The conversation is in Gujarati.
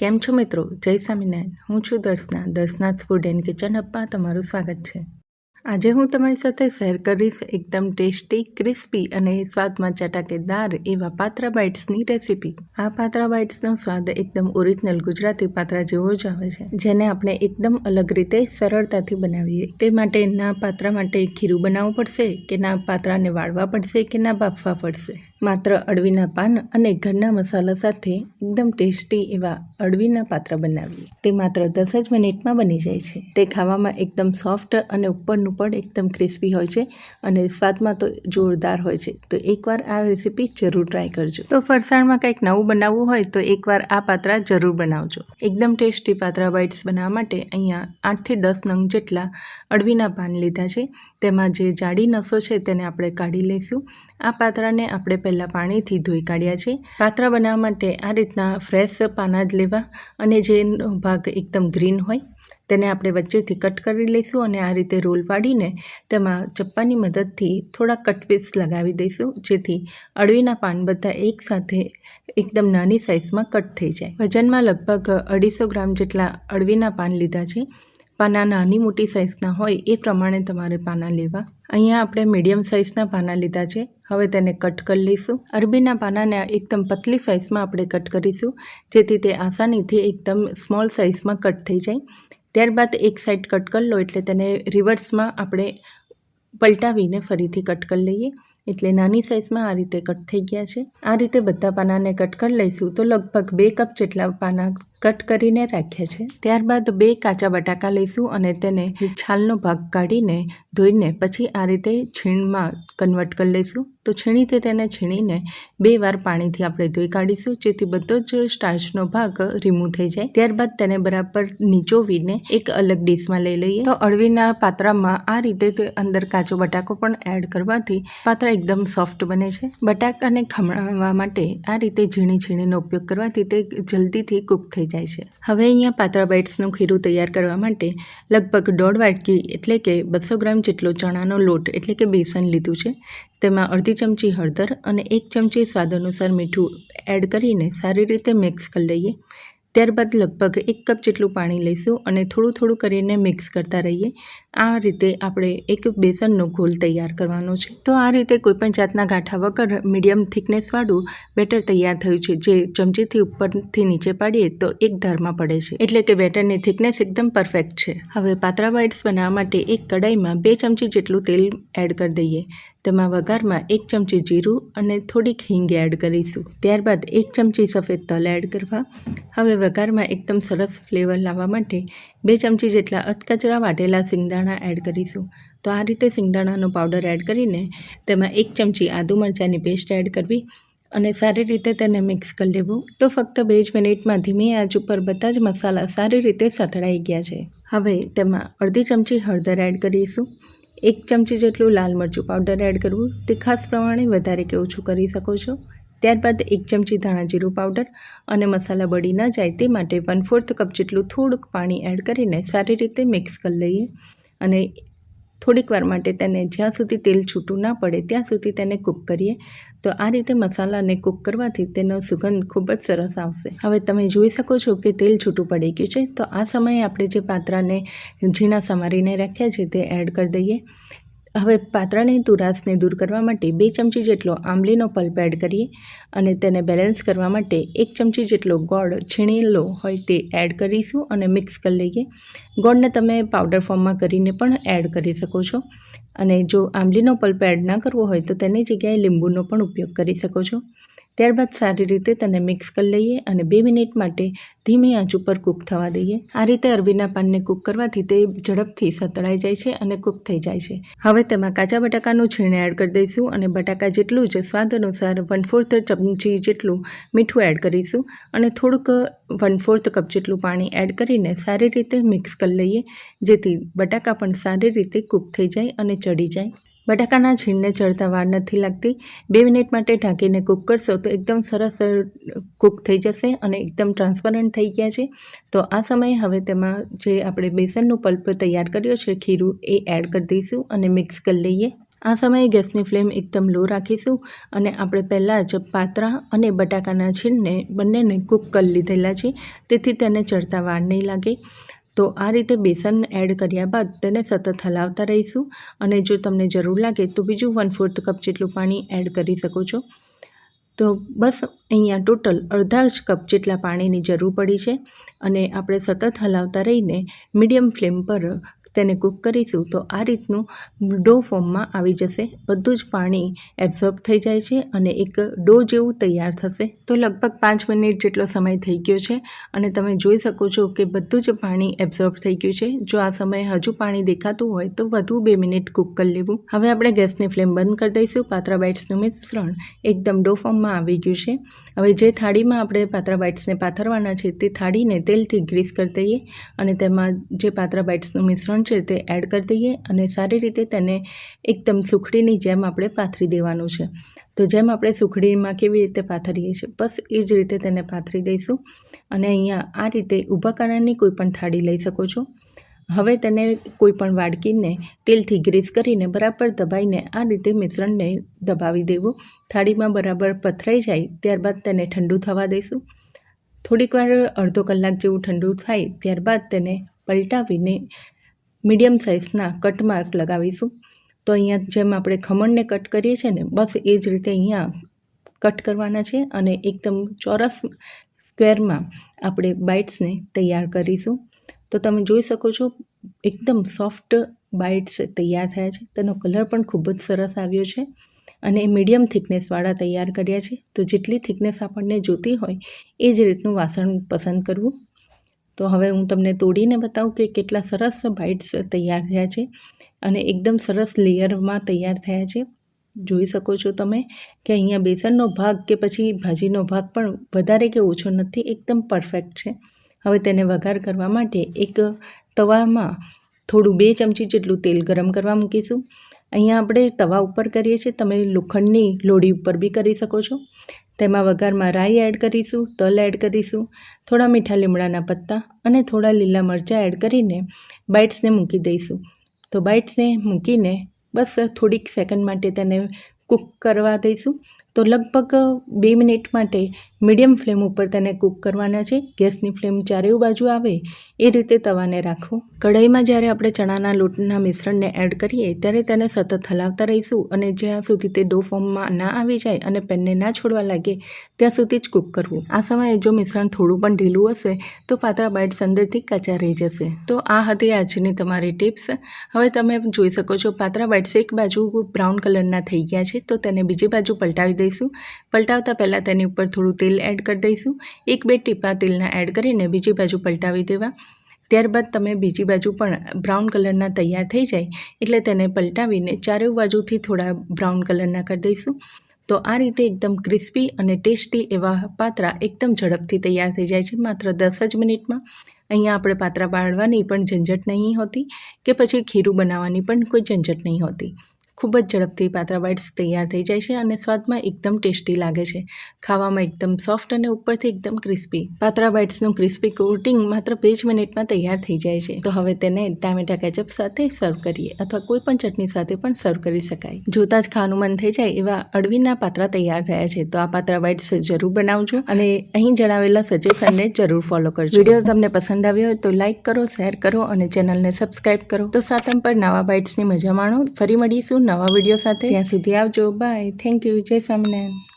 કેમ છો મિત્રો? જય સ્વામિનારાયણ. હું છું Darshana. Darshana's food and kitchen હબમાં તમારું સ્વાગત છે. આજે હું તમારી સાથે શેર કરીશ એકદમ ટેસ્ટી ક્રિસ્પી અને સ્વાદમાં ચટાકેદાર એવા પાત્રા બાઇટ્સની રેસીપી આ પાત્રા બાઇટ્સનો સ્વાદ એકદમ ઓરિજિનલ ગુજરાતી પાત્રા જેવો જ આવે છે, જેને આપણે એકદમ અલગ રીતે સરળતાથી બનાવીએ. તે માટે ના પાત્રા માટે ખીરું બનાવવું પડશે કે ના પાત્રાને વાળવા પડશે કે ના બાફવા પડશે? માત્ર અળવીના પાન અને ઘરના મસાલા સાથે એકદમ ટેસ્ટી એવા અળવીના પાત્રા બનાવીએ. તે માત્ર દસ જ મિનિટમાં બની જાય છે. તે ખાવામાં એકદમ સોફ્ટ અને ઉપરનું પણ એકદમ ક્રિસ્પી હોય છે અને સ્વાદમાં તો જોરદાર હોય છે. તો એકવાર આ રેસીપી જરૂર ટ્રાય કરજો. તો ફરસાણમાં કંઈક નવું બનાવવું હોય તો એકવાર આ પાત્રા જરૂર બનાવજો. એકદમ ટેસ્ટી પાત્રા બાઇટ્સ બનાવવા માટે અહીંયા આઠથી દસ નંગ જેટલા અળવીના પાન લીધા છે. તેમાં જે જાડી નસો છે તેને આપણે કાઢી લઈશું. આ પાત્રાને આપણે પહેલાં પાણીથી ધોઈ કાઢ્યા છે. પાત્ર બનાવવા માટે આ રીતના ફ્રેશ પાના જ લેવા અને જે ભાગ એકદમ ગ્રીન હોય તેને આપણે વચ્ચેથી કટ કરી લઈશું અને આ રીતે રોલ પાડીને તેમાં ચપ્પાની મદદથી થોડા કટ પીસ લગાવી દઈશું, જેથી અળવીના પાન બધા એકસાથે એકદમ નાની સાઇઝમાં કટ થઈ જાય. વજનમાં લગભગ અઢીસો ગ્રામ જેટલા અળવીના પાન લીધા છે. પાના નાની મોટી સાઇઝના હોય એ પ્રમાણે તમારે પાના લેવા. અહીંયા આપણે મીડિયમ સાઇઝના પાના લીધા છે. હવે તેને કટ કરી લઈશું. અરબીના પાનાને એકદમ પતલી સાઇઝમાં આપણે કટ કરીશું, જેથી તે આસાનીથી એકદમ સ્મોલ સાઇઝમાં કટ થઈ જાય. ત્યારબાદ એક સાઈડ કટ કરી લો, એટલે તેને રિવર્સમાં આપણે પલટાવીને ફરીથી કટ કરી લઈએ. એટલે નાની સાઇઝમાં આ રીતે કટ થઈ ગયા છે. આ રીતે બધા પાનાને કટ કરી લઈશું તો લગભગ બે કપ જેટલા પાના કટ કરીને રાખ્યા છે. ત્યારબાદ બે કાચા બટાકા લઈશું અને તેને છાલનો ભાગ કાઢીને ધોઈને પછી આ રીતે છીણમાં કન્વર્ટ કરી લઈશું. તો છીણીથી તેને છીણીને બે વાર પાણીથી આપણે ધોઈ કાઢીશું, જેથી બધો જ સ્ટાર્ચનો ભાગ રિમૂવ થઈ જાય. ત્યારબાદ તેને બરાબર નીચોવીને એક અલગ ડીશમાં લઈ લઈએ. તો અળવીના પાત્રામાં આ રીતે અંદર કાચો બટાકો પણ એડ કરવાથી પાત્રા એકદમ સોફ્ટ બને છે. બટાકાને ખમણાવવા માટે આ રીતે ઝીણી ઝીણીનો ઉપયોગ કરવાથી તે જલ્દીથી કૂક થઈ જાય છે. હવે અહીંયા પાતળા બાઇટ્સનું ખીરું તૈયાર કરવા માટે લગભગ દોઢ વાટકી એટલે કે બસો ગ્રામ જેટલો ચણાનો લોટ એટલે કે બેસન લીધું છે. તેમાં અડધી ચમચી હળદર અને એક ચમચી સ્વાદ અનુસાર મીઠું એડ કરીને સારી રીતે મિક્સ કરી લઈએ. ત્યારબાદ લગભગ એક કપ જેટલું પાણી લઈશું અને થોડું થોડું કરીને મિક્સ કરતા રહીએ. આ રીતે આપણે એક બેસનનો ઘોલ તૈયાર કરવાનો છે. તો આ રીતે કોઈપણ જાતના ગાંઠા વગર મીડિયમ થિકનેસવાળું બેટર તૈયાર થયું છે. જે ચમચીથી ઉપરથી નીચે પાડીએ તો એક ધારમાં પડે છે. એટલે કે બેટરની થિકનેસ એકદમ પરફેક્ટ છે. હવે પાત્રા બાઇટ્સ બનાવવા માટે એક કડાઈમાં બે ચમચી જેટલું તેલ એડ કરી દઈએ. તેમાં વઘારમાં એક ચમચી જીરું અને થોડીક હિંગ એડ કરીશું. ત્યારબાદ એક ચમચી સફેદ તલ એડ કરવા. હવે વઘારમાં એકદમ સરસ ફ્લેવર લાવવા માટે બે ચમચી જેટલા અધકચરા વાટેલા સિંગદાણા એડ કરીશું. તો આ રીતે સિંગદાણાનો પાવડર એડ કરીને તેમાં એક ચમચી આદુ મરચાંની પેસ્ટ એડ કરવી અને સારી રીતે તેને મિક્સ કરી લેવું. તો ફક્ત બે જ મિનિટમાં ધીમી આંચ ઉપર બધા જ મસાલા સારી રીતે સતળાઈ ગયા છે. હવે તેમાં અડધી ચમચી હળદર એડ કરીશું. એક ચમચી જેટલું લાલ મરચું પાવડર એડ કરવું. તે ખાસ પ્રમાણે વધારે કે ઓછું કરી શકો છો. ત્યારબાદ એક ચમચી ધાણા જીરું પાવડર અને મસાલા બળી ન જાય તે માટે વન ફોર્થ કપ જેટલું થોડુંક પાણી એડ કરીને સારી રીતે મિક્સ કરી લઈએ. અને થોડીક વાર માટે તેને જ્યાં સુધી તેલ છૂટું ના પડે ત્યાં સુધી તેને કૂક કરીએ. તો આ રીતે મસાલાને કૂક કરવાથી તેનો સુગંધ ખૂબ જ સરસ આવશે. હવે તમે જોઈ શકો છો કે તેલ છૂટું પડી ગયું છે. તો આ સમયે આપણે જે પાત્રાને ઝીણા સમારીને રાખ્યા છે તે એડ કરી દઈએ. હવે પાત્રાની તુરાસને દૂર કરવા માટે બે ચમચી જેટલો આંબલીનો પલ્પ એડ કરીએ અને તેને બેલેન્સ કરવા માટે એક ચમચી જેટલો ગોળ છીણેલો હોય તે એડ કરીશું અને મિક્સ કરી લઈએ. ગોળને તમે પાવડર ફોર્મમાં કરીને પણ એડ કરી શકો છો. અને જો આંબલીનો પલ્પ એડ ના કરવો હોય તો તેની જગ્યાએ લીંબુનો પણ ઉપયોગ કરી શકો છો. ત્યારબાદ સારી રીતે તેને મિક્સ કરી લઈએ અને બે મિનિટ માટે ધીમી આંચ ઉપર કૂક થવા દઈએ. આ રીતે અરબીના પાનને કૂક કરવાથી તે ઝડપથી સતળાઈ જાય છે અને કૂક થઈ જાય છે. હવે તેમાં કાચા બટાકાનું છીણ એડ કરી દઈશું અને બટાકા જેટલું જ સ્વાદ અનુસાર વન ફોર્થ ચમચી જેટલું મીઠું એડ કરીશું અને થોડુંક વન ફોર્થ કપ જેટલું પાણી એડ કરીને સારી રીતે મિક્સ કરી લઈએ, જેથી બટાકા પણ સારી રીતે કૂક થઈ જાય અને ચડી જાય. બટાકાના છીણને ચડતા વાર નથી લાગતી. બે મિનિટ માટે ઢાંકીને કૂક કરશો તો એકદમ સરસ કૂક થઈ જશે અને એકદમ ટ્રાન્સપરન્ટ થઈ ગયા છે. તો આ સમયે હવે તેમાં જે આપણે બેસનનું પલ્પ તૈયાર કર્યો છે, ખીરું એ એડ કરી દઈશું અને મિક્સ કરી લઈએ. આ સમયે ગેસની ફ્લેમ એકદમ લો રાખીશું અને આપણે પહેલાં જ પાત્રા અને બટાકાના છીણને બંનેને કૂક કરી લીધેલા છે તેથી તેને ચડતા વાર નહીં લાગે. તો આ રીતે બેસન એડ કર્યા બાદ તેને સતત હલાવતા રહીશું અને જો તમને જરૂર લાગે તો બીજું વન ફોર્થ કપ જેટલું પાણી એડ કરી શકો છો. તો બસ અહીંયા ટોટલ અડધા જ કપ જેટલા પાણીની જરૂર પડી છે અને આપણે સતત હલાવતા રહીને મીડિયમ ફ્લેમ પર તેને કૂક કરીશું તો આ રીતનું ડો ફોર્મમાં આવી જશે. બધું જ પાણી એબ્ઝોર્બ થઈ જાય છે અને એક ડો જેવું તૈયાર થશે. તો લગભગ પાંચ મિનિટ જેટલો સમય થઈ ગયો છે અને તમે જોઈ શકો છો કે બધું જ પાણી એબ્ઝોર્બ થઈ ગયું છે. જો આ સમયે હજુ પાણી દેખાતું હોય તો વધુ બે મિનિટ કૂક કરી લેવું. હવે આપણે ગેસની ફ્લેમ બંધ કરી દઈશું. પાત્રા બાઇટ્સનું મિશ્રણ એકદમ ડો ફોર્મમાં આવી ગયું છે. હવે જે થાળીમાં આપણે પાત્રા બાઇટ્સને પાથરવાના છે તે થાળીને તેલથી ગ્રીસ કરી દઈએ અને તેમાં જે પાત્રા બાઇટ્સનું મિશ્રણ છે રીતે એડ કરી દઈએ અને સારી રીતે તેને એકદમ સુખડીની જેમ આપણે પાથરી દેવાનું છે. તો જેમ આપણે સુખડીમાં કેવી રીતે પાથરીએ છીએ, બસ એ જ રીતે તેને પાથરી દઈશું અને અહીંયા આ રીતે ઊભા કાણાની કોઈ પણ થાળી લઈ શકો છો. હવે તેને કોઈ પણ વાડકીને તેલથી ગ્રીસ કરીને બરાબર દબાઈને આ રીતે મિશ્રણને દબાવી દેવું. થાળીમાં બરાબર પથરાઈ જાય ત્યારબાદ તેને ઠંડુ થવા દઈશું. થોડીક વાર અડધો કલાક જેવું ઠંડુ થાય ત્યારબાદ તેને પલટાવીને મીડિયમ સાઇઝના કટ માર્ક લગાવીશું. તો અહીંયા જેમ આપણે ખમણને કટ કરીએ છીએ ને, બસ એ જ રીતે અહીંયા કટ કરવાના છે અને એકદમ ચોરસ સ્ક્વેરમાં આપણે બાઇટ્સને તૈયાર કરીશું. તો તમે જોઈ શકો છો, એકદમ સોફ્ટ બાઇટ્સ તૈયાર થયા છે. તેનો કલર પણ ખૂબ જ સરસ આવ્યો છે અને મીડિયમ થિકનેસવાળા તૈયાર કર્યા છે. તો જેટલી થિકનેસ આપણને જોતી હોય, એ જ રીતનું વાસણ પસંદ કરવું. તો હવે હું તમને તોડીને બતાવું કે કેટલા સરસ બાઇટ્સ તૈયાર થયા છે અને એકદમ સરસ લેયરમાં તૈયાર થયા છે. જોઈ શકો છો તમે કે અહીંયા બેસનનો ભાગ કે પછી ભાજીનો ભાગ પણ વધારે કે ઓછો નથી, એકદમ પરફેક્ટ છે. હવે તેને વઘાર કરવા માટે એક તવામાં થોડું બે ચમચી જેટલું તેલ ગરમ કરવા મૂકીશું. અહીંયા આપણે તવા ઉપર કરીએ છીએ, તમે લોખંડની લોડી ઉપર બી કરી શકો છો. તેમાં વઘારમાં રાઈ એડ કરીશું, તલ એડ કરીશું, થોડા મીઠા લીમડાના પત્તા અને થોડા લીલા મરચાં એડ કરીને બાઇટ્સને મૂકી દઈશું. તો બાઇટ્સને મૂકીને બસ થોડીક સેકન્ડ માટે તેને કૂક કરવા દઈશું. તો લગભગ બે મિનિટ માટે મીડિયમ ફ્લેમ ઉપર તેને કૂક કરવાના છે. ગેસની ફ્લેમ ચારેય બાજુ આવે, એ રીતે તવાને રાખવું કઢાઈમાં જ્યારે આપણે ચણાના લોટના મિશ્રણને એડ કરીએ, ત્યારે તેને સતત હલાવતા રહીશું અને જ્યાં સુધી તે ડો ફોર્મમાં ના આવી જાય અને પેનને ના છોડવા લાગે ત્યાં સુધી જ કૂક કરવું. આ સમયે જો મિશ્રણ થોડું પણ ઢીલું હશે, તો પાતળા બાઇટ્સ અંદરથી કાચા રહી જશે. તો આ હતી આજની તમારી ટિપ્સ હવે તમે જોઈ શકો છો, પાતળા બાઇટ્સ એક બાજુ બ્રાઉન કલરના થઈ ગયા છે, તો તેને બીજી બાજુ પલટાવી દઈશું. પલટાવતા પહેલાં તેની ઉપર થોડું તેલ એડ કરી દઈશું. એક બે ટીપા તેલના એડ કરીને બીજી બાજુ પલટાવી દેવા. ત્યારબાદ તમે બીજી બાજુ પણ બ્રાઉન કલરના તૈયાર થઈ જાય, એટલે તેને પલટાવીને ચારેય બાજુથી થોડા બ્રાઉન કલરના કરી દઈશું. તો આ રીતે એકદમ ક્રિસ્પી અને ટેસ્ટી એવા પાત્રા એકદમ ઝડપથી તૈયાર થઈ જાય છે, માત્ર દસ જ મિનિટમાં. અહીંયા આપણે પાત્રા પાડવાની પણ ઝંઝટ નહીં હોતી કે પછી ખીરું બનાવવાની પણ કોઈ ઝંઝટ નહીં હોતી. ખૂબ જ ઝડપથી પાત્રા બાઇટ્સ તૈયાર થઈ જાય છે અને સ્વાદમાં એકદમ ટેસ્ટી લાગે છે. ખાવામાં એકદમ સોફ્ટ અને ઉપરથી એકદમ ક્રિસ્પી પાત્રા બાઇટ્સનું ક્રિસ્પી કોટિંગ માત્ર બે જ મિનિટમાં તૈયાર થઈ જાય છે. તો હવે તેને ટામેટા કેચઅપ સાથે સર્વ કરીએ અથવા કોઈ પણ ચટણી સાથે પણ સર્વ કરી શકાય. જોતાં જ ખાવાનું મન થઈ જાય એવા અળવીના પાત્રા તૈયાર થયા છે. તો આ પાત્રા બાઇટ્સ જરૂર બનાવજો અને અહીં જણાવેલા સજેશનને જરૂર ફોલો કરજો. વીડિયો તમને પસંદ આવ્યો હોય તો લાઇક કરો શેર કરો અને ચેનલને સબસ્ક્રાઇબ કરો. તો સાતમ પર નવા બાઇટ્સની મજા માણો. ફરી મળીશું નવા વીડિયો સાથે ત્યાં સુધી આવજો. બાય થેન્ક યુ જય સ્વામિનારાયણ